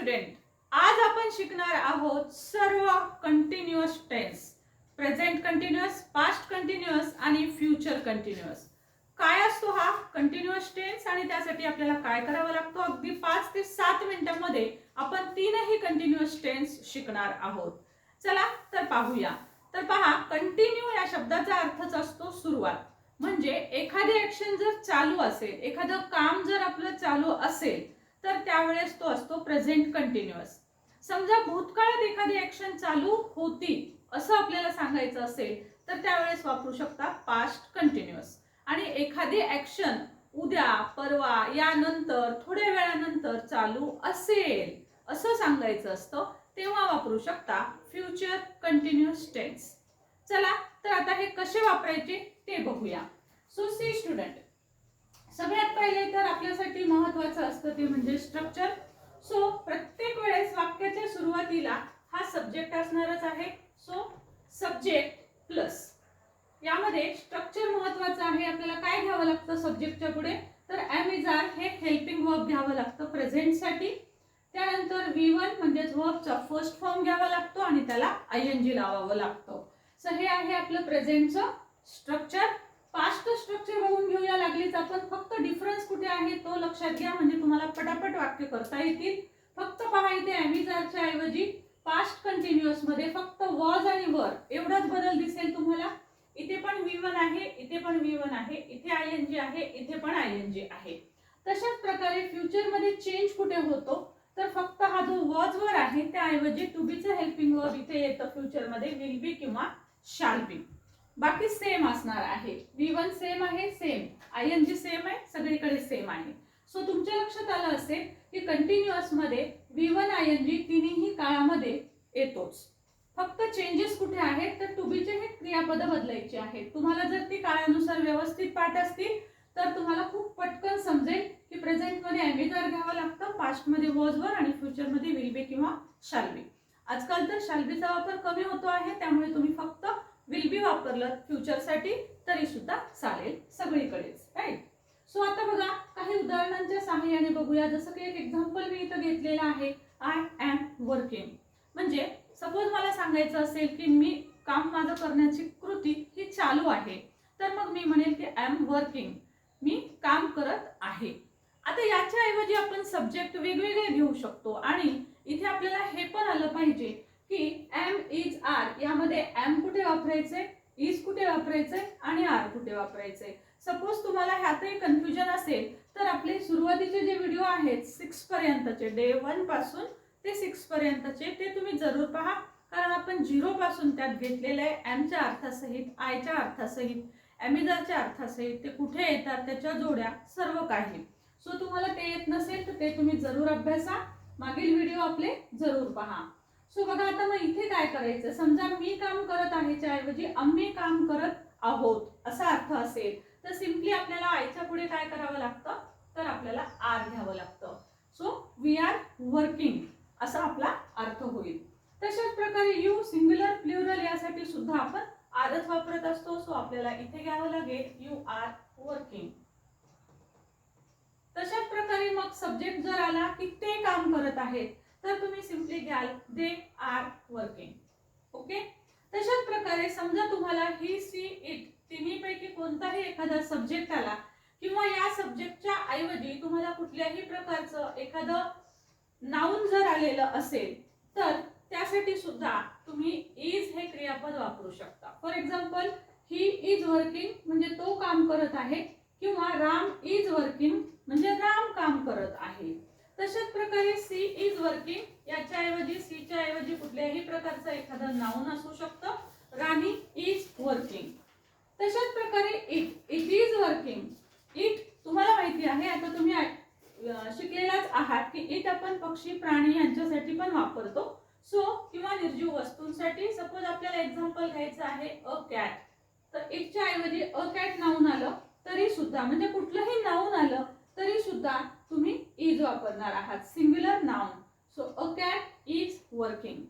Student आज आपण शिकणार आहोत सर्व continuous tense present continuous past continuous आणि फ्युचर कंटिन्युअस काय असतो हा? कंटिन्युअस टेन्स आणि त्यासाठी आपल्याला काय करावं लागतो? अगदी पाच ते सात मिनिटांमध्ये आपण तीनही कंटिन्युअस टेन्स शिकणार आहोत. चला तर पाहूया. तर पहा कंटिन्यू या शब्दाचा अर्थच असतो सुरुवात. म्हणजे एखादी ऍक्शन जर चालू असेल एखादं काम जर आपलं चालू असेल तर त्यावेळेस तो असतो प्रेझेंट कंटिन्युअस समजा भूतकाळात एखादी ऍक्शन चालू होती असं आपल्याला सांगायचं असेल तर त्यावेळेस वापरू शकता पास्ट कंटिन्युअस आणि एखादी ऍक्शन उद्या परवा यानंतर थोड्या वेळानंतर चालू असेल असं सांगायचं असतं तेव्हा वापरू शकता फ्युचर कंटिन्युअस टेन्स चला तर आता हे कसे वापरायचे ते बघूया. सो सी स्टुडंट सगळ्यात पहिले तर आपल्यासाठी महत्वाचं असतं ते म्हणजे स्ट्रक्चर सो प्रत्येक वेळेस वाक्याच्या सुरुवातीला हा सब्जेक्ट असणारच आहे. सो सब्जेक्ट प्लस यामध्ये स्ट्रक्चर महत्वाचं आहे. आपल्याला काय घ्यावं लागतं सब्जेक्टच्या पुढे? तर एम इज आर हे हेल्पिंग वर्ब घ्यावं लागतं प्रेझेंटसाठी त्यानंतर व्ही वन म्हणजेच वर्बचा फर्स्ट फॉर्म घ्यावा लागतो आणि त्याला आय एन जी लावावं लागतं. सो हे आहे आपलं प्रेझेंटचं स्ट्रक्चर पास्ट स्ट्रक्चर बघून घेऊया लागलीच आपण. फक्त डिफरन्स कुठे आहे तो लक्षात घ्या. म्हणजे तुम्हाला पटापट वाक्य करता येतील. फक्त पहा इथे अॅमिजारच्या ऐवजी पास्ट कंटिन्युअसमध्ये फक्त वॉज आणि वर एवढाच बदल दिसेल तुम्हाला. इथे पण व्ही वन आहे इथे पण व्ही वन आहे इथे आय एन जी आहे इथे पण आय एन जी आहे. तशाच प्रकारे फ्युचरमध्ये चेंज कुठे होतो? तर फक्त हा जो वॉज वर आहे त्याऐवजी टू बीचं हेल्पिंग वर्ब इथे येतं फ्युचरमध्ये विल बी किंवा शाल बी बाकी सेम असणार आहे. व्ही वन सेम आहे same I N G same आहे सगळीकडे सेम आहे. सो तुमच्या लक्षात आलं असेल की कंटिन्युअसमध्ये V one I N G तिन्ही काळामध्ये येतोच. फक्त चेंजेस कुठे आहेत? तर टू बीचे हे क्रियापद बदलायचे आहेत. तुम्हाला जर ती काळानुसार व्यवस्थित पाठ असतील तर तुम्हाला खूप पटकन समजेल की प्रेझेंटमध्ये मध्ये घ्यावं लागतं पास्टमध्ये वॉज वर आणि फ्युचरमध्ये विल बी किंवा शाल्बी आजकाल तर शालबीचा वापर कमी होतो आहे त्यामुळे तुम्ही फक्त विल बी वापरलं फ्युचरसाठी तरी सुद्धा चालेल सगळीकडेच राईट सो आता बघा काही उदाहरणांच्या सहाय्याने बघूया. जसं की एक एक्झाम्पल मी इथं घेतलेलं आहे. आय एम वर्किंग म्हणजे सपोज मला सांगायचं असेल की मी काम माझं करण्याची कृती ही चालू आहे. तर मग मी म्हणेल की आय एम वर्किंग मी काम करत आहे. आता याच्या ऐवजी आपण सब्जेक्ट वेगवेगळे घेऊ शकतो. आणि इथे आपल्याला हे पण आलं पाहिजे की एम इज आर यामध्ये एम कुठे वापरायचे? इज कुठे वापरायचंय आणि आर कुठे वापरायचंय. सपोज तुम्हाला ह्यातही कन्फ्युजन असेल तर आपले सुरुवातीचे जे व्हिडिओ आहेत सिक्स पर्यंतचे डे वनपासून ते सिक्स पर्यंतचे ते तुम्ही जरूर पहा. कारण आपण झिरो पासून त्यात घेतलेले आहे एमच्या अर्थासहित आयच्या अर्थासहित ॲमिझरच्या अर्थासहित ते कुठे येतात त्याच्या जोड्या सर्व काही. सो तुम्हाला ते येत नसेल तर ते तुम्ही जरूर अभ्यासा. मागील व्हिडिओ आपले जरूर पहा. सो बघा आता मग इथे काय करायचं? समजा मी काम करत आहेच्या ऐवजी आम्ही काम करत आहोत असा अर्थ असेल तर सिम्पली आपल्याला आयच्या पुढे काय करावं लागतं? तर आपल्याला आर घ्यावं लागतं. सो वी आर वर्किंग असा आपला अर्थ होईल. तशाच प्रकारे यू सिंग्युलर प्ल्युरल यासाठी सुद्धा आपण आरच वापरत असतो. सो आपल्याला इथे घ्यावं लागेल यू आर वर्किंग तशाच प्रकारे मग सब्जेक्ट जर आला की ते काम करत आहेत तर तुम्ही सिम्पली घ्याल दे आर वर्किंग ओके तशाच प्रकारे समजा तुम्हाला ही सी इट तिन्हीपैकी कोणताही एखादा सब्जेक्ट आला किंवा या सब्जेक्टच्या ऐवजी तुम्हाला कुठल्याही प्रकारचं एखादं नाऊन जर आलेलं असेल तर त्यासाठी सुद्धा तुम्ही इज हे क्रियापद वापरू शकता. For example he is working म्हणजे तो काम करत आहे किंवा राम इज वर्किंग म्हणजे राम काम करत आहे. तशाच प्रकारे सी इज वर्किंग याच्या ऐवजी सीच्या ऐवजी कुठल्याही प्रकारचं एखादं नाऊन असू शकतं. राणी इज वर्किंग तशाच प्रकारे it it is working it तुम्हाला माहिती आहे आता तुम्ही शिकलेलाच आहात की इट आपण पक्षी प्राणी यांच्यासाठी पण वापरतो. सो किंवा निर्जीव वस्तूंसाठी. सपोज आपल्याला एक्झाम्पल घ्यायचं आहे अ कॅट तर इटच्या ऐवजी अ कॅट नाऊन आलं तरी सुद्धा म्हणजे कुठलंही नाऊन आलं तरी सुद्धा तुम्ही इज वापरणार आहात. Singular noun so a cat is working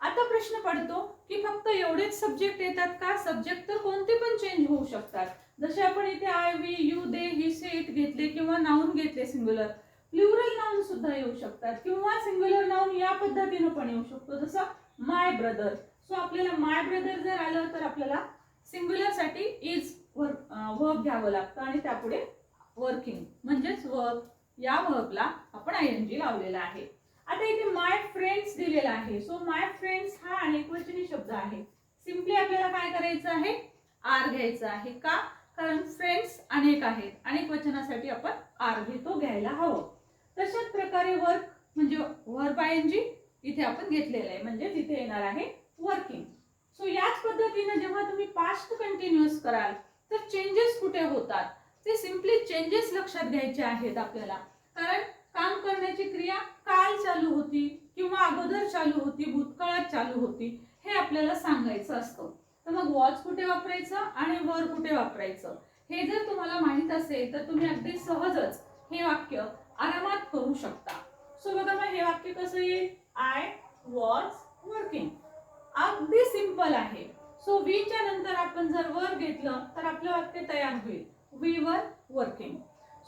आता प्रश्न पडतो की फक्त एवढेच सब्जेक्ट येतात का? सब्जेक्ट तर कोणते पण चेंज होऊ शकतात. जसे आपण इथे I we you they he set घेतले किंवा नाऊन घेतले सिंग्युलर प्लुरल नाऊन सुद्धा येऊ शकतात. किंवा सिंग्युलर नाऊन या पद्धतीनं पण येऊ शकतो. जसं माय ब्रदर सो आपल्याला माय ब्रदर जर आलं तर आपल्याला सिंग्युलरसाठी इज वर्क वर्क घ्यावं लागतं आणि त्यापुढे वर्किंग म्हणजेच वर्क या वर्कला आपण आय एन जी लावलेला आहे. आता इथे माय फ्रेंड्स दिलेला आहे. सो माय फ्रेंड्स हा अनेकवचनी शब्द आहे. सिम्पली आपल्याला काय करायचं आहे? आर घ्यायचं आहे का? कारण फ्रेंड्स अनेक आहेत. अनेक वचनासाठी आपण आर घेतो घ्यायला हवं. तशाच प्रकारे वर्क म्हणजे वर्क आय एन जी इथे आपण घेतलेलं आहे. म्हणजे तिथे येणार आहे वर्किंग सो याच पद्धतीने जेव्हा तुम्ही पास्ट कंटिन्युअस कराल तर चेंजेस कुठे होतात? ते सिम्पली चेंजेस लक्षात घ्यायचे आहेत आपल्याला. कारण काम करण्याची क्रिया काल चालू होती किंवा अगोदर चालू होती भूतकाळात चालू होती हे आपल्याला सांगायचं असतं. तर मग वॉच कुठे वापरायचं आणि वर कुठे वापरायचं? हे जर तुम्हाला माहीत असेल तर तुम्ही अगदी सहजच हे वाक्य आरामात करू शकता. सो बघा मग हे वाक्य कसं येईल? आय वॉज वर्किंग अगदी सिंपल आहे. सो वीच्या नंतर आपण जर वर घेतलं तर आपलं वाक्य तयार होईल. वी वर वर्किंग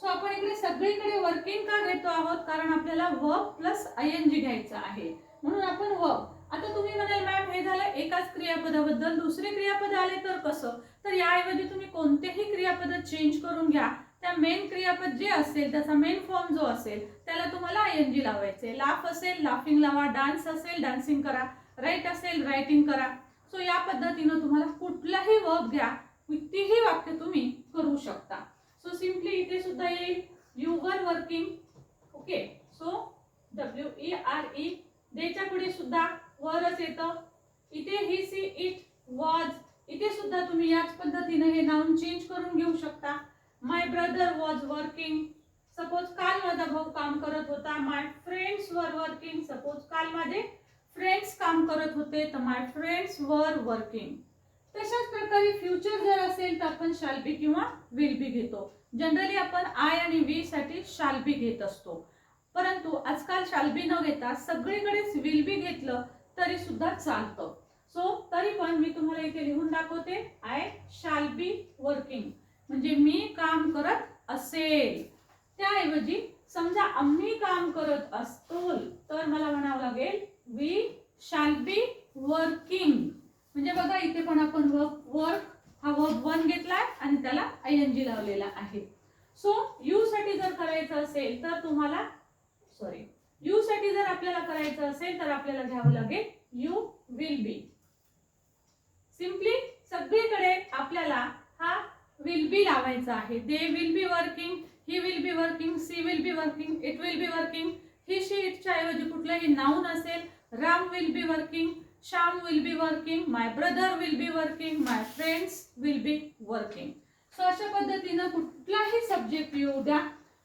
सो आपण इकडे सगळीकडे वर्किंग का घेतो आहोत? कारण आपल्याला work plus I N G घ्यायचं आहे. म्हणून आपण वर्क आता तुम्ही म्हणाल मॅम हे झालं एकाच क्रियापदाबद्दल दुसरे क्रियापद आले तर कसं? तर याऐवजी तुम्ही कोणतेही क्रियापद चेंज करून घ्या. त्या मेन क्रियापद जे असेल त्याचा मेन फॉर्म जो असेल त्याला तुम्हाला आय एन जी लावायचे. लाफ असेल लाफिंग लावा. डान्स असेल डान्सिंग करा. राईट असेल रायटिंग करा. सो या पद्धतीनं तुम्हाला कुठलाही वर्क घ्या. कितीही वाक्य तुम्ही करू शकता. सो सिम्पली इथे सुद्धा येईल. You were working okay so W E R E देच्या पुढे सुद्धा वरच येतं. इथे ही सी इट वॉज इथे सुद्धा तुम्ही याच पद्धतीने हे नाऊन चेंज करून घेऊ शकता. My brother was working suppose काल माझा भाऊ काम करत होता. My friends were working suppose काल माझे फ्रेंड्स काम करत होते. तर माय फ्रेंड्स वर वर्किंग तशाच प्रकारे फ्युचर जर असेल तर आपण शाल बी किंवा विल बी घेतो. जनरली आपण आय आणि वी साठी शाल बी घेत असतो. परंतु आजकाल शाल बी न घेता सगळीकडेच विल बी घेतलं तरी सुद्धा चालतं. सो तरी पण मी तुम्हाला इथे लिहून दाखवते. आय शाल बी वर्किंग म्हणजे मी काम करत असेल. त्याऐवजी समजा आम्ही काम करत असतो तर मला म्हणावं लागेल वी शाल बी वर्किंग म्हणजे बघा इथे पण आपण वर्क वर्क हा वर्क वन घेतलाय आणि त्याला आय एन जी लावलेला आहे. सो यू साठी जर करायचं असेल तर तुम्हाला सॉरी यू साठी जर आपल्याला करायचं असेल तर आपल्याला घ्यावं लागेल यू विल बी सिम्पली सगळीकडे आपल्याला हा विल बी लावायचा आहे. They will be working he will be working she will be working it will be working he she इटच्या ऐवजी कुठलंही नाऊन असेल Ram will be working Shyam will be working my brother will be working my friends will be working so अशा पद्धतीनं कुठलाही subject येऊ द्या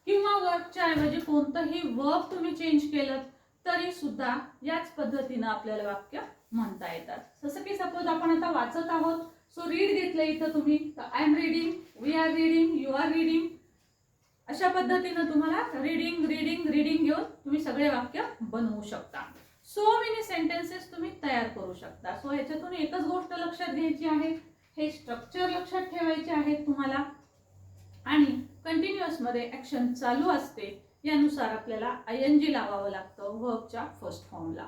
किंवा वर्कच्या ऐवजी कोणतंही वर्क तुम्ही चेंज केलं तरी सुद्धा याच पद्धतीनं आपल्याला वाक्य म्हणता येतात. जसं की सपोज आपण आता वाचत आहोत सो रीड घेतलं इथं तुम्ही I am reading we are reading you are reading अशा पद्धतीनं तुम्हाला रीडिंग रीडिंग रीडिंग घेऊन तुम्ही सगळे वाक्य बनवू शकता. सो मेनी सेंटेन्सेस तुम्ही तयार करू शकता. सो ह्याच्यातून एकच गोष्ट लक्षात घ्यायची आहे. हे स्ट्रक्चर लक्षात ठेवायचे आहेत तुम्हाला. आणि कंटिन्युअसमध्ये ॲक्शन ऍक्शन चालू असते. यानुसार आपल्याला आय एन जी लावावं लागतं वर्कच्या फर्स्ट फॉर्मला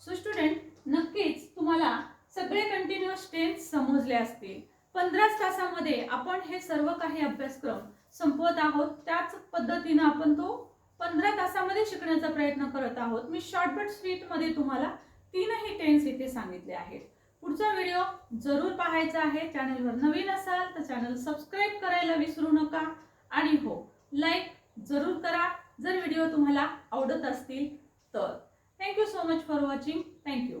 सो स्टुडंट नक्कीच तुम्हाला सगळे कंटिन्युअस टेन्स समजले असतील. पंधराच तासामध्ये आपण हे सर्व काही अभ्यासक्रम संपवत आहोत. त्याच पद्धतीनं आपण तो पंधरा तासामध्ये शिकण्याचा प्रयत्न करत आहोत. मी शॉर्टबट स्वीटमध्ये तुम्हाला तीनही टेन्स इथे सांगितले आहेत. पुढचा व्हिडिओ जरूर पाहायचा आहे. चॅनलवर नवीन असाल तर चॅनल सबस्क्राईब करायला विसरू नका. आणि हो लाईक जरूर करा. जर व्हिडिओ तुम्हाला आवडत असतील तर. Thank you so much for watching thank you